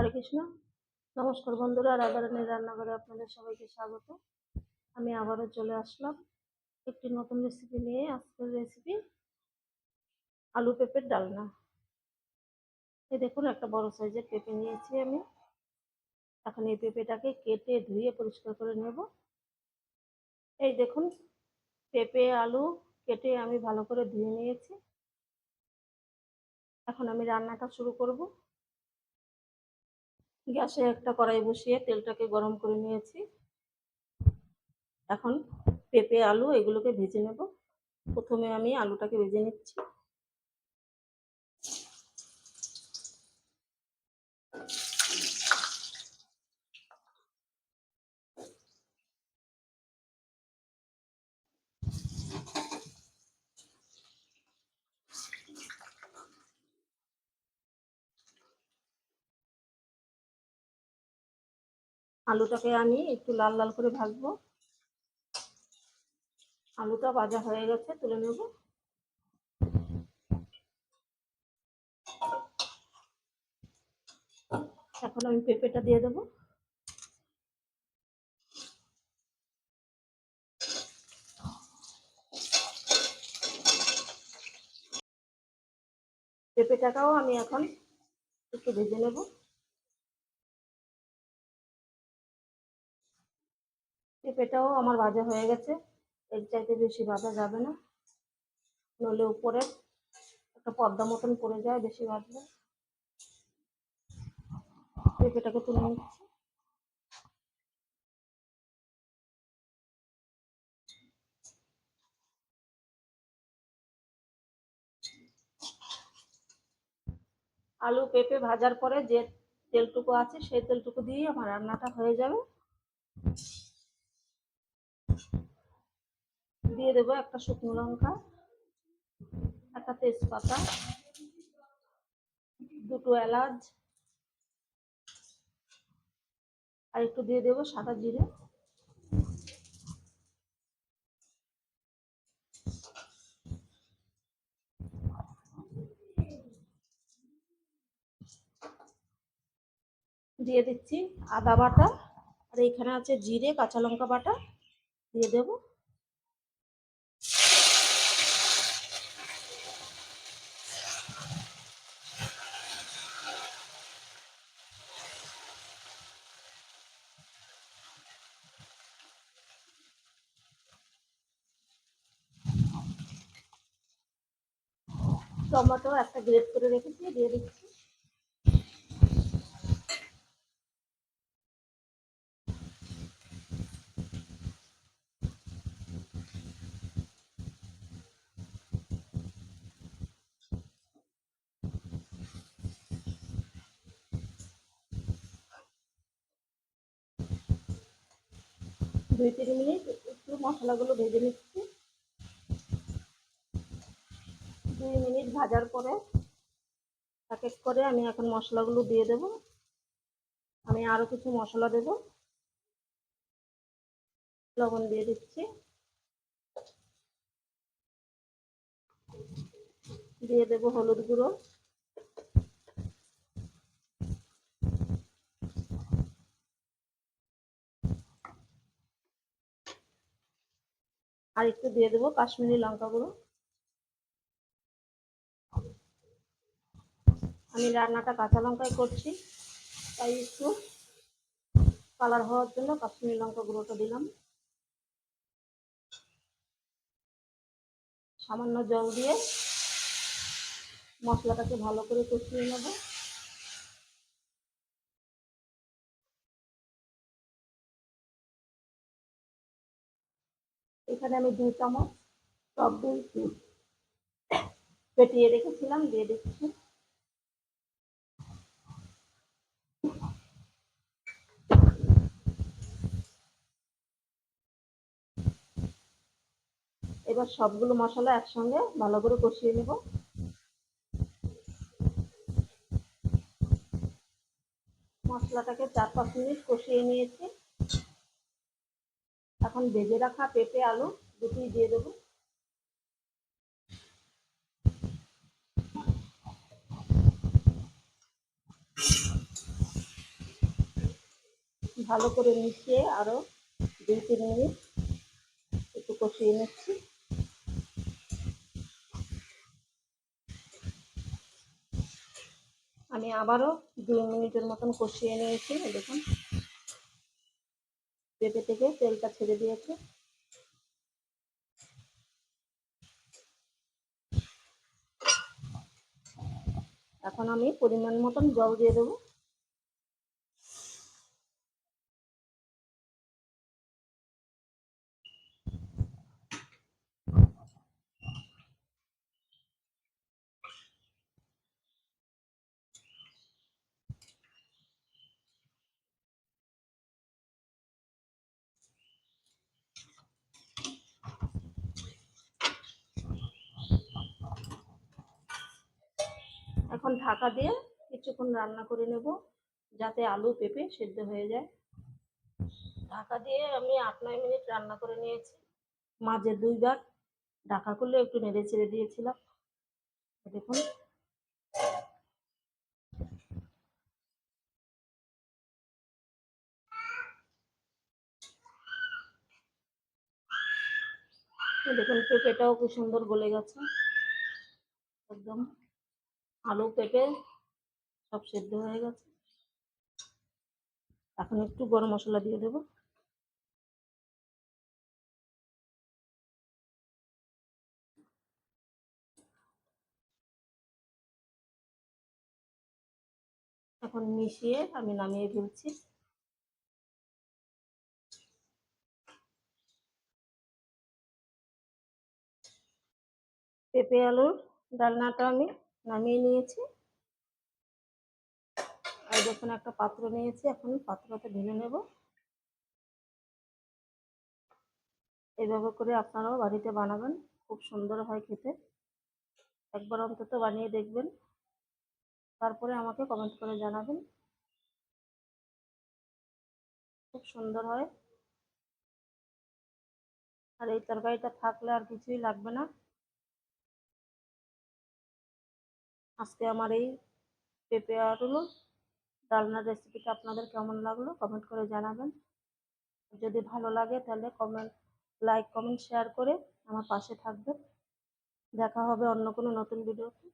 হরে কৃষ্ণ। নমস্কার বন্ধুরা, রাধারানীর রান্নাঘরে আপনাদের সবাইকে স্বাগত। আমি আবারও চলে আসলাম একটি নতুন রেসিপি নিয়ে। আজকের রেসিপি আলু পেঁপের ডালনা। এই দেখুন, একটা বড় সাইজের পেঁপে নিয়েছি আমি। এখন এই পেঁপেটাকে কেটে ধুয়ে পরিষ্কার করে নেব। এই দেখুন, পেঁপে, আলু কেটে আমি ভালো করে ধুয়ে নিয়েছি। এখন আমি রান্নাটা শুরু করব। গ্যাসে একটা কড়াই বসিয়ে তেলটাকে গরম করে নিয়েছি। এখন পেঁপে, আলু এগুলোকে ভেজে নেব। প্রথমে আমি আলুটাকে ভেজে নিচ্ছি। আলুটাকে আমি একটু লাল লাল করে ভাজবো। আলুটা ভাজা হয়ে গেছে, তুলে নেব। এখন আমি পেঁপেটা দিয়ে দেবো। পেঁপেটাটাও আমি এখন একটু ভেজে নেব। পেঁপেটাও আমার ভাজা হয়ে গেছে। এর চাইতে বেশি ভাজা যাবে না। নলে উপরে একটা পর্দা মতন পড়ে যায়, বেশি ভাজলে পেঁপেটাকে তুলে নিচ্ছি। আলু পেঁপে ভাজার পরে যে তেলটুকু আছে, সেই তেলটুকু দিয়েই আমার রান্নাটা হয়ে যাবে। দিয়ে দেবো একটা শুকনো লঙ্কা, একটা তেজপাতা, দুটো এলাচ, আর একটু দিয়ে দেবো সাদা জিরে। দিয়ে দিচ্ছি আদা বাটা, আর এখানে আছে জিরে, কাঁচা লঙ্কা বাটা, দিয়ে দেবো। টমেটো একটা গ্রেট করে রেখেছি দিয়ে দিচ্ছি। দুই তিন মিনিট একটু মশলাগুলো ভেজে নিচ্ছি। দুই মিনিট ভাজার পরে এক এক করে আমি এখন মশলাগুলো দিয়ে দেব। আমি আরও কিছু মশলা দেব। লবণ দিয়ে দিচ্ছি। দিয়ে দেব হলুদ গুঁড়ো। আর একটু দিয়ে দেবো কাশ্মীরি লঙ্কা গুঁড়ো। আমি রান্নাটা কাঁচা লঙ্কায় করছি। তাই একটু কালার হওয়ার জন্য কাশ্মীরি লঙ্কা গুঁড়োটা দিলাম। সামান্য জল দিয়ে মশলাটাকে ভালো করে কষিয়ে নেব। এখানে আমি দু চামচ টক দই ফেটিয়ে রেখেছিলাম, দিয়ে দিচ্ছি। এবার সবগুলো মশলা একসঙ্গে ভালো করে কষিয়ে নেব। মশলাটাকে চার পাঁচ মিনিট কষিয়ে নিয়েছি। এখন ভেজে রাখা পেঁপে, আলু দুটোই দিয়ে দেবো। ভালো করে মিশিয়ে আরও দুই তিন মিনিট একটু কষিয়ে নিচ্ছি। আমি আবারও দুই মিনিটের মতন কষিয়ে নিয়েছি দেখুন। পেঁপে থেকে তেলটা ছেড়ে দিয়েছে। এখন আমি পরিমাণ মতন জল দিয়ে দেবো এখন ঢাকা দিয়ে কিছুক্ষণ রান্না করে নেব, যাতে আলু পেঁপে সেদ্ধ হয়ে যায়। ঢাকা দিয়ে আমি আট নয় মিনিট রান্না করে নিয়েছি। মাঝে দুইবার ঢাকা করলে একটু নেড়ে ছেড়ে দিয়েছিলাম। দেখুন। দেখুন, পেঁপেটাও খুব সুন্দর গলে গেছে। একদম। আলু পেঁপে সব সেদ্ধ হয়ে গেছে। এখন একটু গরম মশলা দিয়ে দেবো। এখন মিশিয়ে আমি নামিয়ে ফেলছি। পেঁপে আলুর ডালনাটা আমি নামিয়ে নিয়েছি। আর দেখুন একটা পাত্র নিয়েছি, এখন পাত্রতে ঢেলে নেব। এইভাবে করে আপনারাও বাড়িতে বানাবেন। খুব সুন্দর হয় খেতে। একবার অন্তত বানিয়ে দেখবেন। তারপরে আমাকে কমেন্ট করে জানাবেন। খুব সুন্দর হয়। আর এই তরকারিটা থাকলে আর কিছুই লাগবে না। আজকে আমার এই পেঁপে আলু ডালনার রেসিপিটা আপনাদের কেমন লাগল কমেন্ট করে জানাবেন। যদি ভালো লাগে তাহলে কমেন্ট লাইক কমেন্ট শেয়ার করে আমার পাশে থাকবেন। দেখা হবে অন্য কোনো নতুন ভিডিওতে